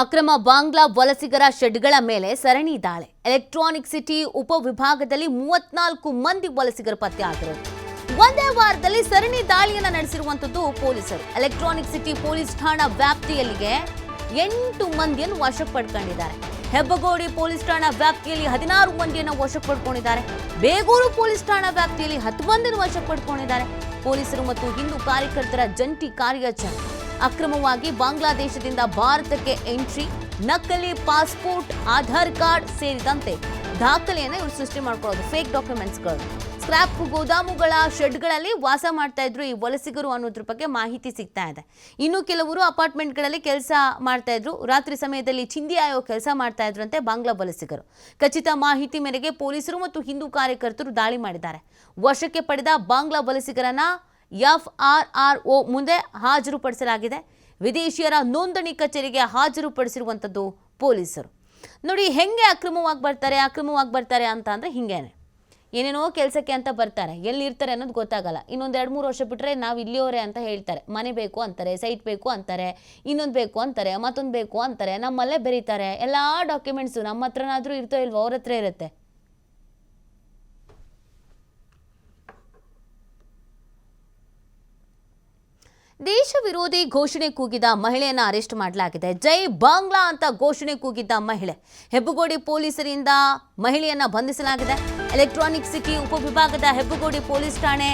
ಅಕ್ರಮ ಬಾಂಗ್ಲಾ ವಲಸಿಗರ ಶೆಡ್ಗಳ ಮೇಲೆ ಸರಣಿ ದಾಳಿ. ಎಲೆಕ್ಟ್ರಾನಿಕ್ ಸಿಟಿ ಉಪವಿಭಾಗದಲ್ಲಿ ಮೂವತ್ನಾಲ್ಕು ಮಂದಿ ವಲಸಿಗರು ಪತ್ತೆ ಆಗಿರೋದು ಒಂದೇ ವಾರದಲ್ಲಿ ಸರಣಿ ದಾಳಿಯನ್ನು ನಡೆಸಿರುವಂತದ್ದು ಪೊಲೀಸರು. ಎಲೆಕ್ಟ್ರಾನಿಕ್ ಸಿಟಿ ಪೊಲೀಸ್ ಠಾಣಾ ವ್ಯಾಪ್ತಿಯಲ್ಲಿಗೆ ಎಂಟು ಮಂದಿಯನ್ನು ವಶಕ್ಕೆ ಪಡ್ಕೊಂಡಿದ್ದಾರೆ ಹೆಬ್ಬಗೋಡಿ ಪೊಲೀಸ್ ಠಾಣಾ ವ್ಯಾಪ್ತಿಯಲ್ಲಿ ಹದಿನಾರು ಮಂದಿಯನ್ನು ವಶಕ್ಕೆ ಪಡ್ಕೊಂಡಿದ್ದಾರೆ ಬೇಗೂರು ಪೊಲೀಸ್ ಠಾಣಾ ವ್ಯಾಪ್ತಿಯಲ್ಲಿ ಹತ್ತು ಮಂದಿಯನ್ನು ವಶಕ್ಕೆ ಪಡ್ಕೊಂಡಿದ್ದಾರೆ ಪೊಲೀಸರು ಮತ್ತು ಹಿಂದೂ ಕಾರ್ಯಕರ್ತರ ಜಂಟಿ ಕಾರ್ಯಾಚರಣೆ. ಅಕ್ರಮವಾಗಿ ಬಾಂಗ್ಲಾದೇಶದಿಂದ ಭಾರತಕ್ಕೆ ಎಂಟ್ರಿ, ನಕಲಿ ಪಾಸ್ಪೋರ್ಟ್, ಆಧಾರ್ ಕಾರ್ಡ್ ಸೇರಿದಂತೆ ದಾಖಲೆಯನ್ನು ಇವರು ಸೃಷ್ಟಿ ಮಾಡ್ಕೊಳ್ಳೋದು ಫೇಕ್ ಡಾಕ್ಯುಮೆಂಟ್ಸ್ಗಳು ಸ್ಕ್ರಾಪ್ ಗೋದಾಮುಗಳ ಶೆಡ್ಗಳಲ್ಲಿ ವಾಸ ಮಾಡ್ತಾ ಇದ್ರು ಈ ವಲಸಿಗರು ಅನ್ನೋದ್ರ ಬಗ್ಗೆ ಮಾಹಿತಿ ಸಿಗ್ತಾ ಇದೆ. ಇನ್ನು ಕೆಲವರು ಅಪಾರ್ಟ್ಮೆಂಟ್ಗಳಲ್ಲಿ ಕೆಲಸ ಮಾಡ್ತಾ ಇದ್ರು, ರಾತ್ರಿ ಸಮಯದಲ್ಲಿ ಚಿಂದಿ ಆಯೋ ಕೆಲಸ ಮಾಡ್ತಾ ಇದ್ರಂತೆ ಬಾಂಗ್ಲಾ ವಲಸಿಗರು. ಖಚಿತ ಮಾಹಿತಿ ಮೇರೆಗೆ ಪೊಲೀಸರು ಮತ್ತು ಹಿಂದೂ ಕಾರ್ಯಕರ್ತರು ದಾಳಿ ಮಾಡಿದ್ದಾರೆ. ವಶಕ್ಕೆ ಪಡೆದ ಬಾಂಗ್ಲಾ ವಲಸಿಗರನ್ನ ಎಫ್ ಆರ್ ಆರ್ ಒ ಮುಂದೆ ಹಾಜರುಪಡಿಸಲಾಗಿದೆ. ವಿದೇಶಿಯರ ನೋಂದಣಿ ಕಚೇರಿಗೆ ಹಾಜರುಪಡಿಸಿರುವಂಥದ್ದು ಪೊಲೀಸರು. ನೋಡಿ, ಹೆಂಗೆ ಅಕ್ರಮವಾಗಿ ಬರ್ತಾರೆ ಅಕ್ರಮವಾಗಿ ಬರ್ತಾರೆ ಅಂತ ಅಂದರೆ ಹಿಂಗೇನೆ. ಏನೇನೋ ಕೆಲಸಕ್ಕೆ ಅಂತ ಬರ್ತಾರೆ, ಎಲ್ಲಿರ್ತಾರೆ ಅನ್ನೋದು ಗೊತ್ತಾಗಲ್ಲ. ಇನ್ನೊಂದು ಎರಡು ಮೂರು ವರ್ಷ ಬಿಟ್ಟರೆ ನಾವು ಇಲ್ಲಿಯವರೇ ಅಂತ ಹೇಳ್ತಾರೆ. ಮನೆ ಬೇಕು ಅಂತಾರೆ, ಸೈಟ್ ಬೇಕು ಅಂತಾರೆ, ಇನ್ನೊಂದು ಬೇಕು ಅಂತಾರೆ, ಮತ್ತೊಂದು ಬೇಕು ಅಂತಾರೆ, ನಮ್ಮಲ್ಲೇ ಬೆರೀತಾರೆ. ಎಲ್ಲ ಡಾಕ್ಯುಮೆಂಟ್ಸು ನಮ್ಮ ಹತ್ರನಾದರೂ ಇರ್ತೋ ಇಲ್ವೋ ಅವ್ರ ಹತ್ರ ಇರುತ್ತೆ. ದೇಶ ವಿರೋಧಿ ಘೋಷಣೆ ಕೂಗಿದ ಮಹಿಳೆಯನ್ನು ಅರೆಸ್ಟ್ ಮಾಡಲಾಗಿದೆ. ಜೈ ಬಾಂಗ್ಲಾ ಅಂತ ಘೋಷಣೆ ಕೂಗಿದ್ದ ಮಹಿಳೆ. ಹೆಬ್ಬಗೋಡಿ ಪೊಲೀಸರಿಂದ ಮಹಿಳೆಯನ್ನ ಬಂಧಿಸಲಾಗಿದೆ. ಎಲೆಕ್ಟ್ರಾನಿಕ್ ಸಿಟಿ ಉಪವಿಭಾಗದ ಹೆಬ್ಬಗೋಡಿ ಪೊಲೀಸ್ ಠಾಣೆ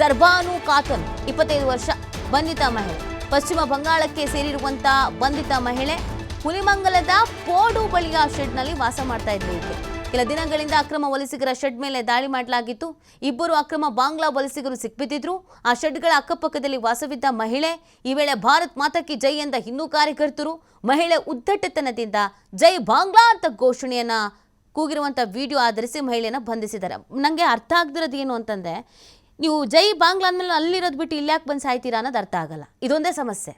ಸರ್ಬಾನು ಕಾತನ್, ಇಪ್ಪತ್ತೈದು ವರ್ಷ ಬಂಧಿತ ಮಹಿಳೆ. ಪಶ್ಚಿಮ ಬಂಗಾಳಕ್ಕೆ ಸೇರಿರುವಂತ ಬಂಧಿತ ಮಹಿಳೆ ಹುಲಿಮಂಗಲದ ಪೋಡು ಬಳಿಯ ಶೆಡ್ನಲ್ಲಿ ವಾಸ ಮಾಡ್ತಾ ಈಕೆ. ಕೆಲ ದಿನಗಳಿಂದ ಅಕ್ರಮ ವಲಸಿಗರ ಶೆಡ್ ಮೇಲೆ ದಾಳಿ ಮಾಡಲಾಗಿತ್ತು. ಇಬ್ಬರು ಅಕ್ರಮ ಬಾಂಗ್ಲಾ ವಲಸಿಗರು ಸಿಕ್ಬಿದ್ದಿದ್ರು. ಆ ಶೆಡ್ಗಳ ಅಕ್ಕಪಕ್ಕದಲ್ಲಿ ವಾಸವಿದ್ದ ಮಹಿಳೆ, ಈ ವೇಳೆ ಭಾರತ್ ಮಾತಕ್ಕೆ ಜೈ ಎಂದ ಹಿಂದೂ ಕಾರ್ಯಕರ್ತರು, ಮಹಿಳೆ ಉದ್ದಟತನದಿಂದ ಜೈ ಬಾಂಗ್ಲಾ ಅಂತ ಘೋಷಣೆಯನ್ನ ಕೂಗಿರುವಂಥ ವಿಡಿಯೋ ಆಧರಿಸಿ ಮಹಿಳೆಯನ್ನ ಬಂಧಿಸಿದ್ದಾರೆ. ನನಗೆ ಅರ್ಥ ಆಗದಿರೋದು ಏನು ಅಂತಂದರೆ, ನೀವು ಜೈ ಬಾಂಗ್ಲಾ ಅಂದ್ಮೇಲೆ ಅಲ್ಲಿರೋದು ಬಿಟ್ಟು ಇಲ್ಲಿ ಯಾಕೆ ಬಂದು ಸಾಯ್ತೀರಾ ಅನ್ನೋದು ಅರ್ಥ ಆಗಲ್ಲ. ಇದೊಂದೇ ಸಮಸ್ಯೆ.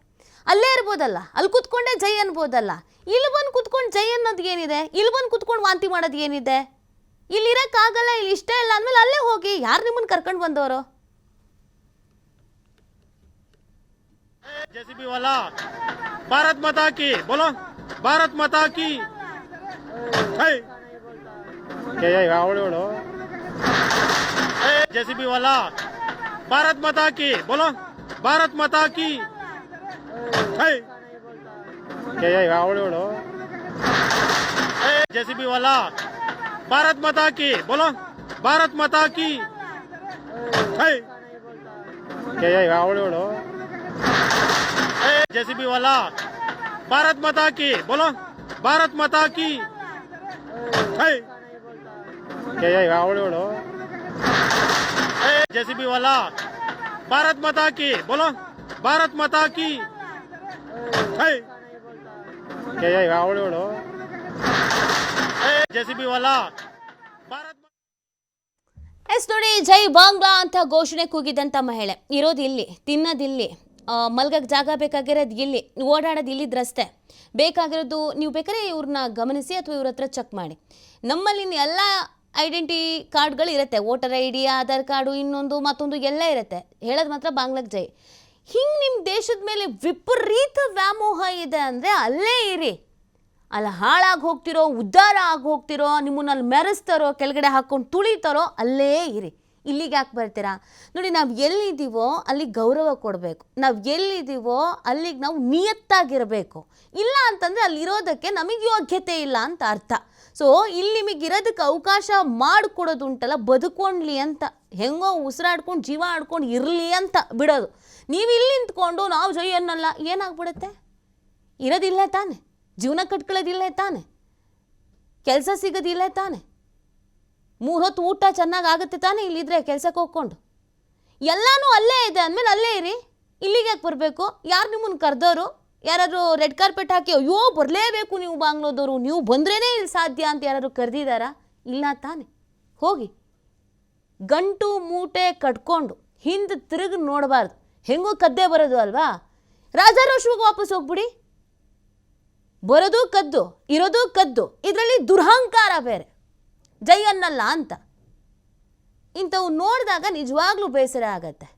ಅಲ್ಲೇ ಇರ್ಬೋದಲ್ಲ. ಅಲ್ಲಿ ಕೂತ್ಕೊಂಡೇ ಜೈ ಅನ್ಬೋದಲ್ಲ. ಇಲ್ಲಿ ಬಂದು ಕುತ್ಕೊಂಡು ಜೈ ಅನ್ನೋದು ಏನಿದೆ ಇಲ್ಲಿ ಬಂದು ಕುತ್ಕೊಂಡು ವಾಂತಿ ಮಾಡೋದು ಏನಿದೆ ಇಲ್ಲಿ ಇರೋಕ್ಕಾಗಲ್ಲ ಇಲ್ಲಿ ಇಷ್ಟ ಇಲ್ಲ ಅಂದಮೇಲೆ ಅಲ್ಲೇ ಹೋಗಿ ಯಾರು ನಿಮ್ಮನ್ನು ಕರ್ಕೊಂಡು ಬಂದವರು जेसीबी वाला भारत माता की बोलो भारत माता की है क्या ये आवड़े ओड़ो जेसीबी वाला भारत माता की बोलो भारत माता की है क्या ये आवड़े जेसीबी वाला, भारत माता की, बोलो, भारत माता की। जेसीबी वाला, भारत माता की, बोलो, भारत माता की। जेसीबी वाला, भारत माता की, बोलो, भारत माता की। ಅವಳು ಎಸ್ ನೋಡಿ, ಜೈ ಬಾಂಗ್ಲಾ ಅಂತ ಘೋಷಣೆ ಕೂಗಿದಂತ ಮಹಿಳೆ. ಇರೋದಿಲ್ಲಿ ತಿನ್ನೋದಿಲ್ಲಿ ಮಲ್ಗಕ್ಕೆ ಜಾಗ ಬೇಕಾಗಿರೋದು ಇಲ್ಲಿ, ಓಡಾಡೋದು ಇಲ್ಲಿದ ರಸ್ತೆ. ಬೇಕಾಗಿರೋದು ನೀವು ಬೇಕಾದ್ರೆ ಇವ್ರನ್ನ ಗಮನಿಸಿ ಅಥವಾ ಇವ್ರ ಹತ್ರ ಚೆಕ್ ಮಾಡಿ. ನಮ್ಮಲ್ಲಿ ಎಲ್ಲ ಐಡೆಂಟಿ ಕಾರ್ಡ್ಗಳು ಇರುತ್ತೆ voter I D, Aadhaar card, ಇನ್ನೊಂದು, ಮತ್ತೊಂದು ಎಲ್ಲ ಇರುತ್ತೆ. ಹೇಳೋದು ಮಾತ್ರ ಬಾಂಗ್ಲಕ್ಕೆ ಜೈ. ಹಿಂಗೆ ನಿಮ್ಮ ದೇಶದ ಮೇಲೆ ವಿಪರೀತ ವ್ಯಾಮೋಹ ಇದೆ ಅಂದರೆ ಅಲ್ಲೇ ಇರಿ. ಅಲ್ಲಿ ಹಾಳಾಗಿ ಹೋಗ್ತಿರೋ, ಉದ್ಧಾರ ಆಗಿ ಹೋಗ್ತಿರೋ, ನಿಮ್ಮನ್ನ ಅಲ್ಲಿ ಮೆರೆಸ್ತಾರೋ, ಕೆಳಗಡೆ ಹಾಕ್ಕೊಂಡು ತುಳಿತಾರೋ, ಅಲ್ಲೇ ಇರಿ. ಇಲ್ಲಿಗೆ ಯಾಕೆ ಬರ್ತೀರಾ? ನೋಡಿ, ನಾವು ಎಲ್ಲಿದ್ದೀವೋ ಅಲ್ಲಿಗೆ ಗೌರವ ಕೊಡಬೇಕು. ನಾವು ಎಲ್ಲಿದ್ದೀವೋ ಅಲ್ಲಿಗೆ ನಾವು ನಿಯತ್ತಾಗಿರಬೇಕು. ಇಲ್ಲ ಅಂತಂದರೆ ಅಲ್ಲಿರೋದಕ್ಕೆ ನಮಗೆ ಯೋಗ್ಯತೆ ಇಲ್ಲ ಅಂತ ಅರ್ಥ. ಸೊ ಇಲ್ಲಿ ನಿಮಗೆ ಇರೋದಕ್ಕೆ ಅವಕಾಶ ಮಾಡಿಕೊಡೋದು ಉಂಟಲ್ಲ ಬದುಕೊಂಡ್ಲಿ ಅಂತ. ಹೆಂಗೋ ಉಸಿರಾಡ್ಕೊಂಡು, ಜೀವ ಆಡ್ಕೊಂಡು ಇರಲಿ ಅಂತ ಬಿಡೋದು. ನೀವು ಇಲ್ಲಿ ನಿಂತ್ಕೊಂಡು ನಾವು ಜೈ ಅನ್ನಲ್ಲ ಏನಾಗ್ಬಿಡುತ್ತೆ? ಇರೋದಿಲ್ಲ ತಾನೆ. ಜೀವನ ಕಟ್ಕೊಳ್ಳೋದಿಲ್ಲ ತಾನೆ. ಕೆಲಸ ಸಿಗೋದಿಲ್ಲ ತಾನೆ. ಮೂರು ಹೊತ್ತು ಊಟ ಚೆನ್ನಾಗಿ ಆಗುತ್ತೆ ತಾನೇ ಇಲ್ಲಿದ್ರೆ ಕೆಲಸಕ್ಕೆ ಹೋಗ್ಕೊಂಡು. ಎಲ್ಲನೂ ಅಲ್ಲೇ ಇದೆ ಅಂದಮೇಲೆ ಅಲ್ಲೇ ಇರಿ. ಇಲ್ಲಿಗೆ ಯಾಕೆ ಬರಬೇಕು? ಯಾರು ನಿಮ್ಮನ್ನು ಕರೆದವರು ಯಾರಾದ್ರು ರೆಡ್ ಕಾರ್ಪೆಟ್ ಹಾಕಿ ಅಯ್ಯೋ ಬರಲೇಬೇಕು ನೀವು ಬಾಂಗ್ಲೋದವರು ನೀವು ಬಂದ್ರೇ ಇಲ್ಲಿ ಸಾಧ್ಯ ಅಂತ ಯಾರಾದ್ರು ಕರೆದಿದ್ದಾರಾ ಇಲ್ಲ ತಾನೆ. ಹೋಗಿ. ಗಂಟು ಮೂಟೆ ಕಟ್ಕೊಂಡು ಹಿಂದೆ ತಿರುಗಿ ನೋಡಬಾರ್ದು. ಹೆಂಗೂ ಕದ್ದೇ ಬರೋದು ಅಲ್ವಾ? ರಾಜಾರೋಷವಾಗಿ ವಾಪಸ್ ಹೋಗ್ಬಿಡಿ. ಬರೋದು ಕದ್ದು, ಇರೋದು ಕದ್ದು. ಇದರಲ್ಲಿ ದುರಹಂಕಾರ ಬೇರೆ. ಜೈ ಅನ್ನಲ್ಲ ಅಂತ. ಇಂಥವು ನೋಡಿದಾಗ ನಿಜವಾಗ್ಲೂ ಬೇಸರ ಆಗತ್ತೆ.